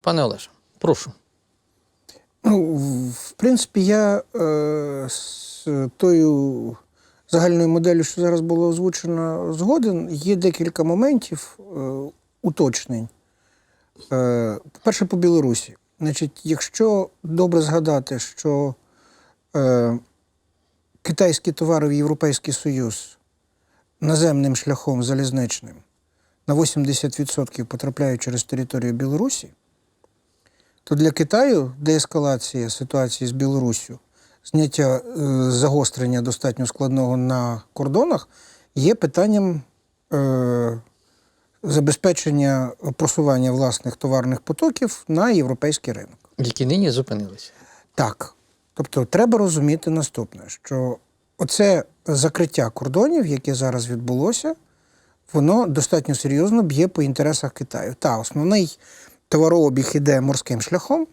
Пане Олеже, прошу. Ну, в принципі, я е, з тою загальною моделлю, що зараз було озвучено, згоден. Є декілька моментів е, уточнень. Е, по-перше, по Білорусі. Значить, якщо добре згадати, що е, китайські товари в Європейський Союз наземним шляхом залізничним на 80% потрапляють через територію Білорусі, то для Китаю деескалація ситуації з Білоруссю, зняття е, загострення достатньо складного на кордонах є питанням е, забезпечення просування власних товарних потоків на європейський ринок. Які нині зупинилися. Так. Тобто треба розуміти наступне, що оце закриття кордонів, яке зараз відбулося, воно достатньо серйозно б'є по інтересах Китаю. Та основний товарообіг іде морським шляхом,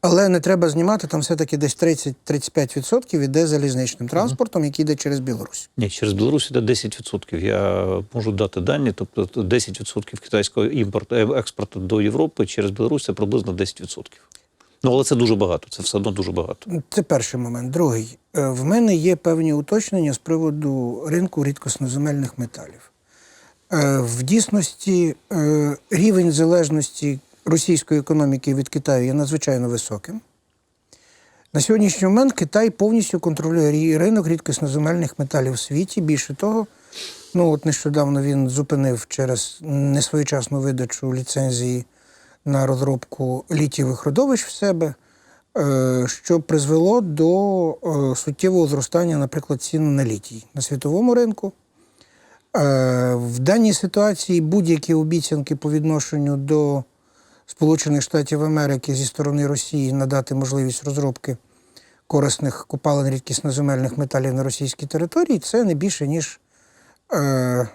але не треба знімати, там все-таки десь 30-35% іде залізничним транспортом, який йде через Білорусь. Ні, через Білорусь йде 10%. Я можу дати дані, тобто 10% китайського імпорту е, експорту до Європи через Білорусь це приблизно 10%. Ну, але це дуже багато, це все одно дуже багато. Це перший момент. Другий. Е, В мене є певні уточнення з приводу ринку рідкосноземельних металів. Е, В дійсності е, рівень залежності російської економіки від Китаю є надзвичайно високим. На сьогоднішній момент Китай повністю контролює ринок рідкосноземельних металів у світі. Більше того, ну от нещодавно він зупинив через несвоєчасну видачу ліцензії на розробку літієвих родовищ в себе, е, що призвело до суттєвого зростання, наприклад, цін на літій на світовому ринку. Е, В даній ситуації будь-які обіцянки по відношенню до Сполучених Штатів Америки зі сторони Росії надати можливість розробки корисних копалин рідкісноземельних металів на російській території, це не більше, ніж, е,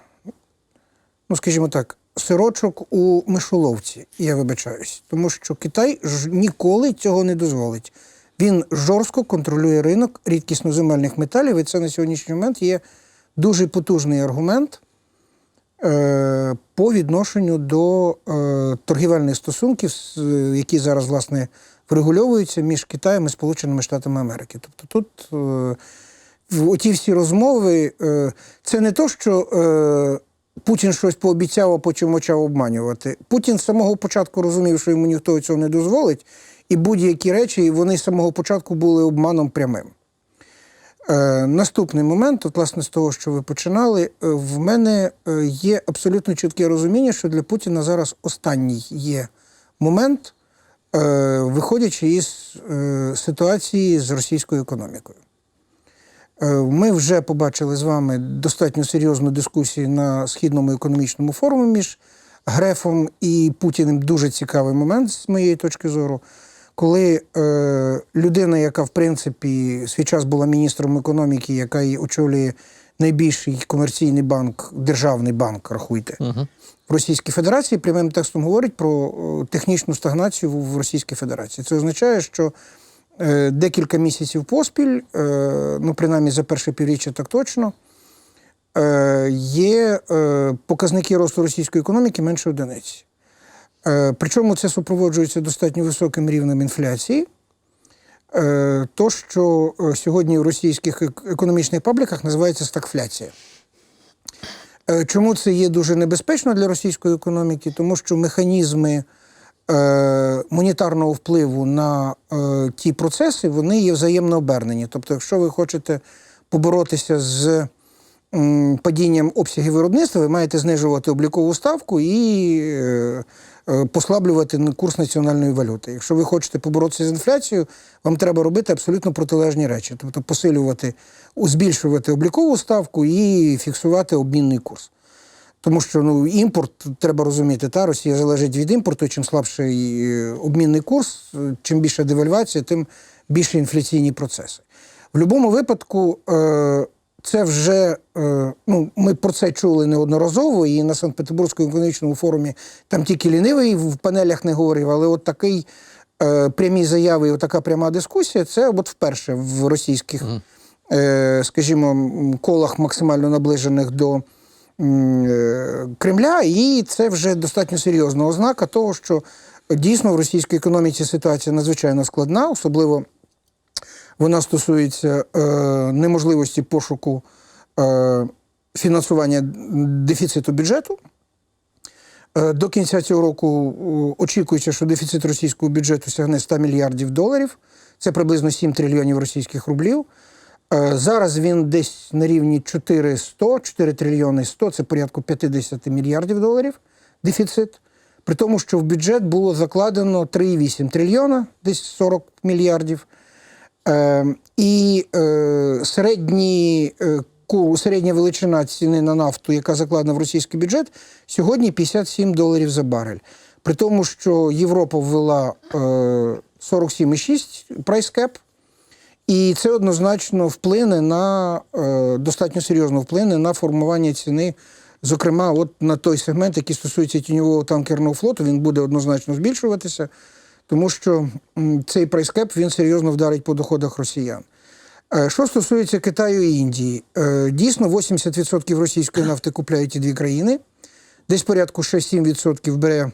ну, скажімо так, сирочок у мишоловці, я вибачаюсь. Тому що Китай ж ніколи цього не дозволить. Він жорстко контролює ринок рідкісноземельних металів, і це на сьогоднішній момент є дуже потужний аргумент е, по відношенню до е, торгівельних стосунків, е, які зараз власне врегульовуються між Китаєм і Сполученими Штатами Америки. Тобто тут оті всі розмови, це не то, що Путін щось пообіцяв, а потім почав обманювати. Путін з самого початку розумів, що йому ніхто цього не дозволить, і будь-які речі вони з самого початку були обманом прямим. Е, наступний момент, от, власне, з того, що ви починали, е, в мене е, є абсолютно чітке розуміння, що для Путіна зараз останній є момент, виходячи із ситуації з російською економікою. Ми вже побачили з вами достатньо серйозну дискусію на східному економічному форумі між Грефом і Путіним. Дуже цікавий момент з моєї точки зору, коли е, людина, яка в принципі свій час була міністром економіки, яка і очолює найбільший комерційний банк, державний банк, рахуйте, в Російській Федерації прямим текстом говорить про о, технічну стагнацію в Російській Федерації. Це означає, що е, декілька місяців поспіль, е, ну принаймні за перше півріччя так точно, е, є е, показники росту російської економіки менше одиниці. Е, причому це супроводжується достатньо високим рівнем інфляції. Е, то, що е, сьогодні в російських економічних пабліках називається стагфляція. Чому це є дуже небезпечно для російської економіки? Тому що механізми монетарного впливу на ті процеси вони є взаємно обернені. Тобто, якщо ви хочете поборотися з падінням обсягів виробництва, ви маєте знижувати облікову ставку і послаблювати курс національної валюти. Якщо ви хочете поборотися з інфляцією, вам треба робити абсолютно протилежні речі, тобто посилювати, збільшувати облікову ставку і фіксувати обмінний курс. Тому що ну, імпорт, треба розуміти, та Росія залежить від імпорту. Чим слабший е, обмінний курс, е, чим більша девальвація, тим більше інфляційні процеси. В будь-якому випадку е, це вже е, ну, ми про це чули неодноразово, і на Санкт-Петербурзькому економічному форумі там тільки лінивий в панелях не говорив, але от такий е, прямі заяви, і от така пряма дискусія, це от вперше в російських, е, скажімо, колах максимально наближених до Кремля, і це вже достатньо серйозна ознака того, що Дійсно, в російській економіці ситуація надзвичайно складна, особливо вона стосується е, неможливості пошуку е, фінансування дефіциту бюджету. Е, До кінця цього року е, очікується, що дефіцит російського бюджету сягне 100 мільярдів доларів. Це приблизно 7 трильйонів російських рублів. Е, Зараз він десь на рівні 400, 4 трильйони 100, це порядку 50 мільярдів доларів дефіцит. При тому, що в бюджет було закладено 3,8 трильйона, десь 40 мільярдів. Е, і е, середні, е, середня величина ціни на нафту, яка закладена в російський бюджет, сьогодні 57 доларів за барель. При тому, що Європа ввела е, 47,6 прайскеп, і це однозначно вплине на е, достатньо серйозно вплине на формування ціни. Зокрема, от на той сегмент, який стосується тіньового танкерного флоту, він буде однозначно збільшуватися, тому що цей прайскеп він серйозно вдарить по доходах росіян. Е, Що стосується Китаю і Індії, е, дійсно 80% російської нафти купляють ті дві країни, десь порядку 6-7% бере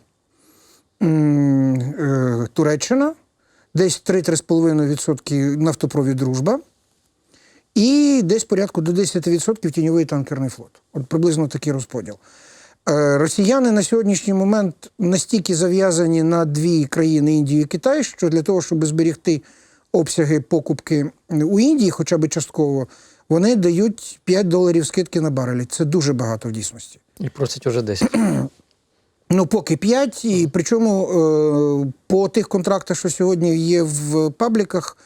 е, Туреччина, десь 3-3,5% нафтопровід дружба, і десь порядку до 10% тіньовий танкерний флот. От приблизно такий розподіл. Е, Росіяни на сьогоднішній момент настільки зав'язані на дві країни Індію і Китай, що для того, щоб зберегти обсяги покупки у Індії, хоча б частково, вони дають 5 доларів скидки на барелі. Це дуже багато в дійсності. І просять уже 10. Ну, поки 5, і причому е, по тих контрактах, що сьогодні є в пабліках,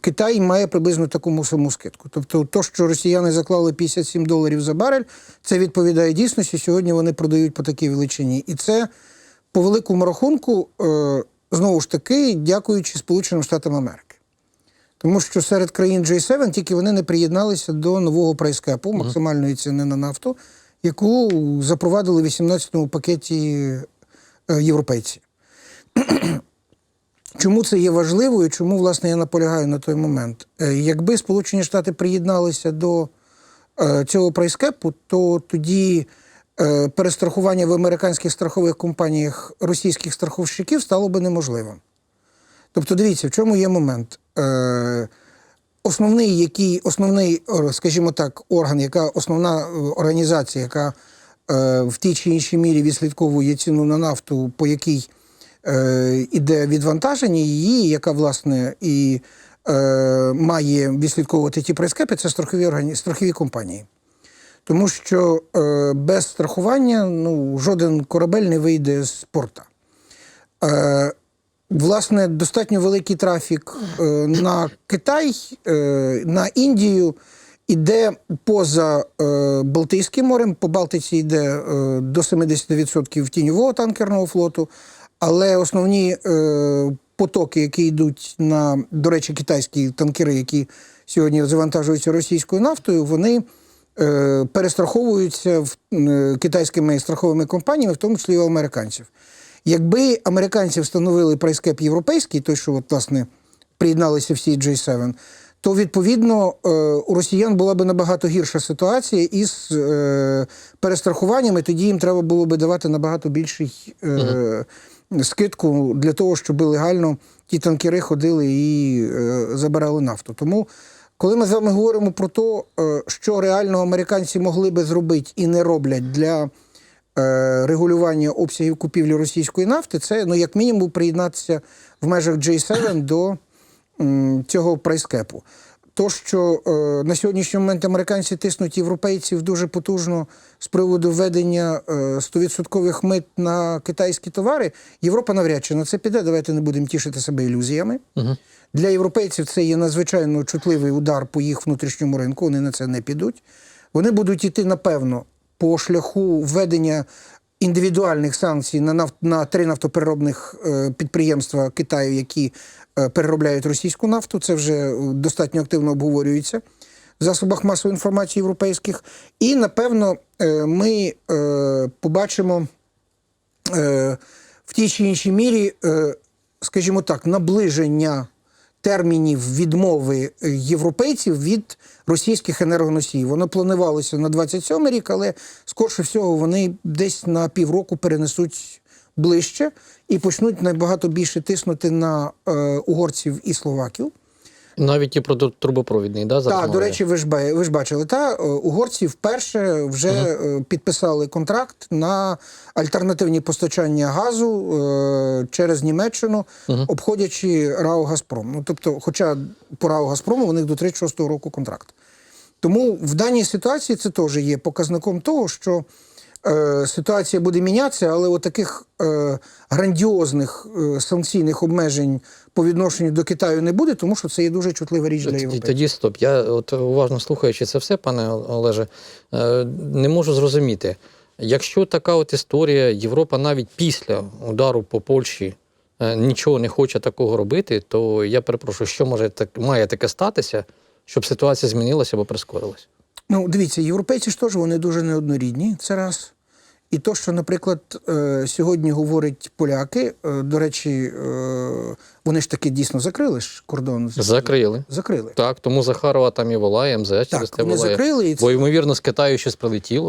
Китай має приблизно таку саму скидку. Тобто, то, що росіяни заклали 57 доларів за барель, це відповідає дійсності. Сьогодні вони продають по такій величині. І це по великому рахунку, е, знову ж таки, дякуючи Сполученим Штатам Америки. Тому що серед країн G7 тільки вони не приєдналися до нового прайскепу, максимальної ціни на нафту, яку запровадили в 18-му пакеті е, європейці. Чому це є важливою? Чому, власне, я наполягаю на той момент? Е, Якби Сполучені Штати приєдналися до е, цього прайскепу, то тоді е, перестрахування в американських страхових компаніях російських страховщиків стало би неможливим. Тобто, дивіться, в чому є момент. Основний, який, основний, скажімо так, орган, яка основна організація, яка в тій чи іншій мірі відслідковує ціну на нафту, по якій е, іде відвантаження її, яка, власне, і е, має відслідковувати ті прайскепи, це страхові, органі... страхові компанії. Тому що е, без страхування ну, жоден корабель не вийде з порта. Е, власне, достатньо великий трафік е, на Китай, е, на Індію іде поза е, Балтійським морем. По Балтиці йде е, до 70% тіньового танкерного флоту, але основні е, потоки, які йдуть на, до речі, китайські танкери, які сьогодні завантажуються російською нафтою, вони е, перестраховуються в, е, китайськими страховими компаніями, в тому числі і у американців. Якби американці встановили прайскеп європейський, той, що от, власне приєдналися всі G7, то відповідно е, у росіян була б набагато гірша ситуація із е, перестрахуваннями. Тоді їм треба було би давати набагато більший е, скидку для того, щоб легально ті танкери ходили і е, забирали нафту. Тому, коли ми з вами говоримо про те, е, що реально американці могли би зробити і не роблять для е, регулювання обсягів купівлі російської нафти, це ну як мінімум приєднатися в межах J7 до цього прайскепу. То, що е, на сьогоднішній момент американці тиснуть європейців дуже потужно з приводу введення е, 100% мит на китайські товари, Європа навряд чи на це піде. Давайте не будемо тішити себе ілюзіями. Угу. Для європейців це є надзвичайно чутливий удар по їх внутрішньому ринку. Вони на це не підуть. Вони будуть йти, напевно, по шляху введення індивідуальних санкцій на нафт на три нафтопереробних е, підприємства Китаю, які е, переробляють російську нафту. Це вже е, достатньо активно обговорюється в засобах масової інформації європейських. І напевно ми побачимо в тій чи іншій мірі, скажімо так, наближення термінів відмови е, європейців від російських енергоносіїв. Воно планувалося на 27 рік, але скорше всього вони десь на півроку перенесуть ближче і почнуть набагато більше тиснути на е, угорців і словаків. Навіть і про трубопровідний, да, зараз Так, до речі, ви ж ви ж бачили, та е, угорці вперше вже е, підписали контракт на альтернативні постачання газу е, через Німеччину, обходячи РАО Газпром. Ну тобто, хоча по РАО Газпрому у них до 36-го року контракт. Тому в даній ситуації це теж є показником того, що е, ситуація буде мінятися, але от таких е, грандіозних е, санкційних обмежень по відношенню до Китаю не буде, тому що це є дуже чутлива річ для європейців. тоді стоп. Я от уважно слухаючи це все, пане Олеже, е, не можу зрозуміти. Якщо така от історія, Європа навіть після удару по Польщі е, нічого не хоче такого робити, то я перепрошую, що може так має таке статися, щоб ситуація змінилася або прискорилась? Ну, дивіться, європейці ж теж вони дуже неоднорідні. Це раз. І то, що, наприклад, е, сьогодні говорять поляки, е, до речі, е, вони ж таки дійсно закрили ж кордон. Закрили. Закрили. Так, тому Захарова там і волає, МЗС через те волає. закрили, і це Бо, ймовірно, з Китаю щось прилетіло.